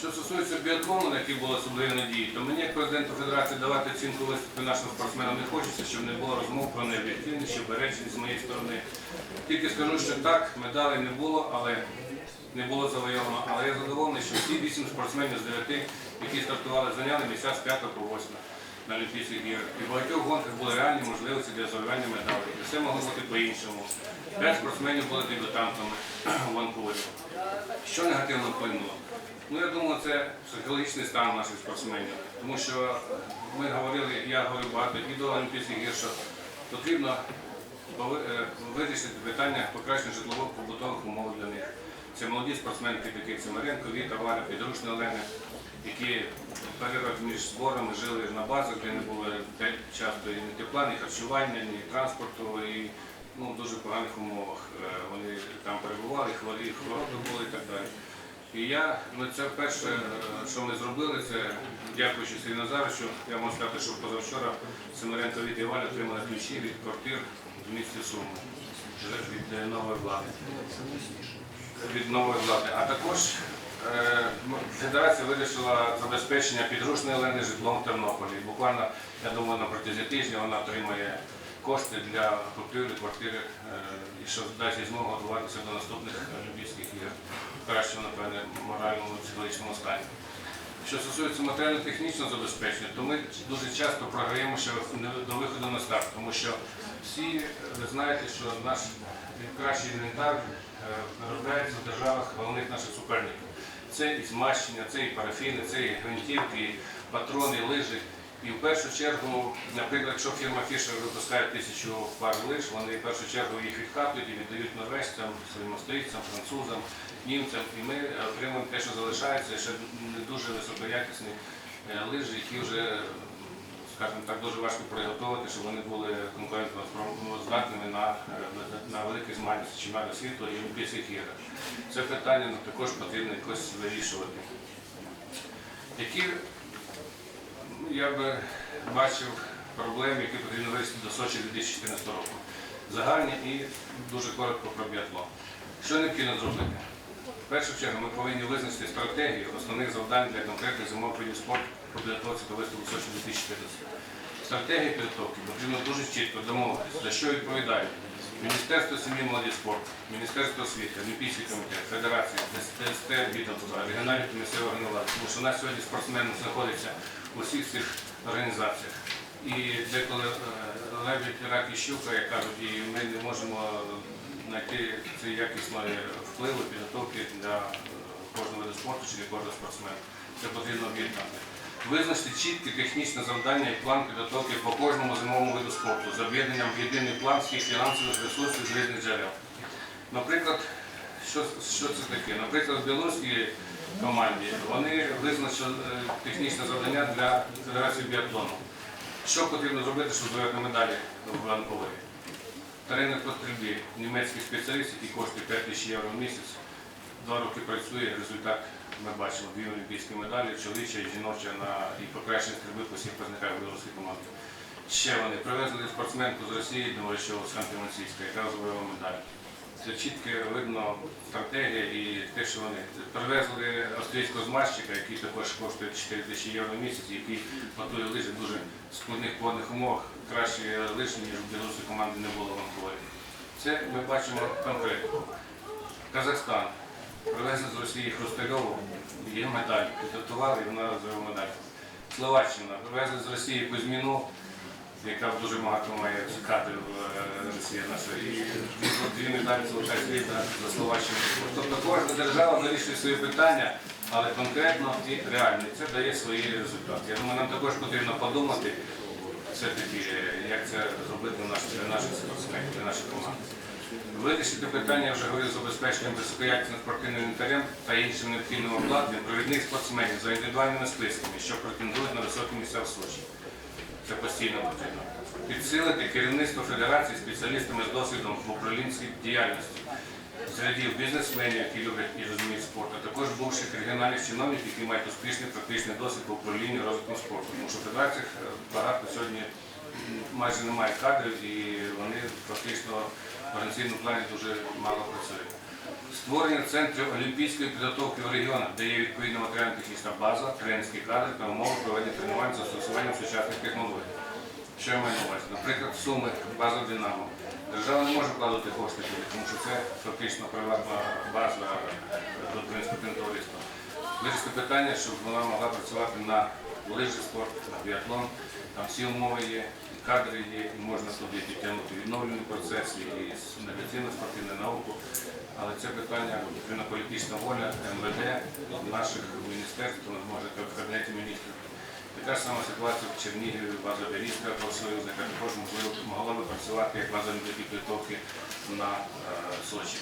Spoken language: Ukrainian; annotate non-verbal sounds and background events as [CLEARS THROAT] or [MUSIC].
Що стосується біатлону, на який були особливі надії, то мені як президенту Федерації давати оцінку виступу нашим спортсменам не хочеться, щоб не було розмов про необ'єктивність чи речі з моєї сторони. Тільки скажу, що так, медалей не було, але не було завойовано. Але я задоволений, що всі вісім спортсменів з дев'яти, які стартували, зайняли місця з 5 по 8 на Олімпійських іграх. І в багатьох гонках були реальні можливості для завоювання медалей. І все могло бути по-іншому. П'ять спортсменів були дебютантами [CLEARS THROAT] Ванкувері. Що негативно вплинуло? Ну, я думаю, це психологічний стан наших спортсменів. Тому що ми говорили, я говорю багато і до Олімпійських ігор, що потрібно е, вирішити питання покращення житлових побутових умов для них. Це молоді спортсменки, такі як Семаренко, Віта, Валя, Підручна Олена, які перерив між зборами жили на базах, де не було часто і ні тепла, ні харчування, ні транспорту, і ну, в дуже поганих умовах. Е, Вони там перебували, хворі, хвороби були і так далі. І я, ну це перше, е, що ми зробили, це дякуючи Сергію Назаровичу, я можу сказати, що позавчора Семеренко від і Валя отримали ключі від квартир в місті Суми від е, нової влади. Від нової влади. А також федерація вирішила забезпечення підручної Олени житлом в Тернополі. Буквально, я думаю, на протязі тижня вона отримає кошти для купівлі квартири, е, і що дасть змогу готуватися до наступних Олімпійських ігор в кращому, напевне, моральному психологічному стані. Що стосується матеріально-технічного забезпечення, то ми дуже часто програємо ще до виходу на старт, тому що всі е, ви знаєте, що наш кращий інвентар е, виробляється в державах головних наших суперників. Це і змащення, це і парафіни, це і гвинтівки, патрони, лижі. І в першу чергу, наприклад, якщо фірма Фішер випускає тисячу пар лиж, вони в першу чергу їх відкатують і віддають норвежцям, своїм австрійцям, французам, німцям. І ми отримуємо те, що залишається, ще не дуже високоякісні е, лижі, які вже, скажімо так, дуже важко приготувати, щоб вони були конкурентно на, на великі змагання з чемпіонату світу і Олімпійських іграх. Це питання ну, також потрібно якось вирішувати. Які Ну, я би бачив проблеми, які потрібно вирішити до Сочі 2014 року. Загальні і дуже коротко про біатлон. Що необхідно зробити? В першу чергу ми повинні визначити стратегію основних завдань для конкретних зимових спорту по підготовці до виставку Сочі 2014. Стратегія підготовки потрібно дуже чітко домовитися, за що відповідають Міністерство сім'ї молоді спорту, Міністерство освіти, Олімпійський комітет, Федерація, СТ, відомства, регіональні та місцеві організації. Тому що у нас сьогодні спортсмени знаходяться у всіх цих організаціях. І деколи левлять рак і щука, як кажуть, і ми не можемо знайти цієї якісної впливу, підготовки для кожного виду спорту чи для кожного спортсмена. Це потрібно об'єднати. Визначити чіткі технічне завдання і план підготовки по кожному зимовому виду спорту з об'єднанням в єдиний план всіх фінансових ресурсів з різних джерел. Наприклад, що, що це таке? Наприклад, в білоруській команді вони визначили е, технічне завдання для Федерації біатлону. Що потрібно зробити, щоб здобути медалі в Ванковері? Тренер по стрільбі, німецький спеціаліст, який коштує 5 тисяч євро в місяць, два роки працює, результат ми бачимо, дві олімпійські медалі, чоловіча і жіноча на і покращення стрільби по всіх показниках білоруської команди. Ще вони привезли спортсменку з Росії, думаю, що Ханти-Мансійська, яка завоювала медаль. Це чітко видно стратегія і те, що вони привезли австрійського змазчика, який також коштує 4 тисячі євро в місяць, який готує лижі в дуже складних погодних умовах, краще лижі, ніж у білоруської команди не було в Анковері. Це ми бачимо конкретно. Казахстан. Привезли з Росії Хрустальову, є медаль, підготували і вона завела медаль. Словаччина. Привезли з Росії Кузьміну, яка дуже багато має цікати в е, Росії наша. І дві, медалі і срібна за Словаччину. Тобто кожна держава вирішує свої питання, але конкретно і реально. Це дає свої результати. Я думаю, нам також потрібно подумати все-таки, як це зробити для наших спортсменів, для наших команд. Вирішити питання, вже говорив, забезпеченням високоякісним спортивним інвентарем та іншим необхідним обладнанням провідних спортсменів за індивідуальними списками, що претендують на високі місця в Сочі. Це постійно потрібно. Підсилити керівництво федерації спеціалістами з досвідом в управлінській діяльності, з рядів бізнесменів, які люблять і розуміють спорт, а також бувших регіональних чиновників, які мають успішний практичний досвід в управлінні розвитком спорту. Тому що в федераціях е, багато сьогодні майже немає кадрів і вони фактично в організаційному плані дуже мало працюють. Створення центрів олімпійської підготовки в регіонах, де є відповідна матеріально-технічна база, тренерські кадри та умови проведення тренувань з застосуванням сучасних технологій. Що я маю на увазі? Наприклад, суми, база Динамо. Держава не може вкладати кошти туди, тому що це фактично приватна база до спортивного товариства. Вирішити питання, щоб вона могла працювати на лижний спорт, на біатлон. Там всі умови є, і кадри є, і можна туди підтягнути відновлювальні процеси, і медицину, спортивну науку. Але це питання політична воля МВД, наших міністерств, може в кабінеті міністрів. Така ж сама ситуація в Чернігові, база Берізька профсоюзу, яка також могла би працювати як база підготовки на е, Сочі.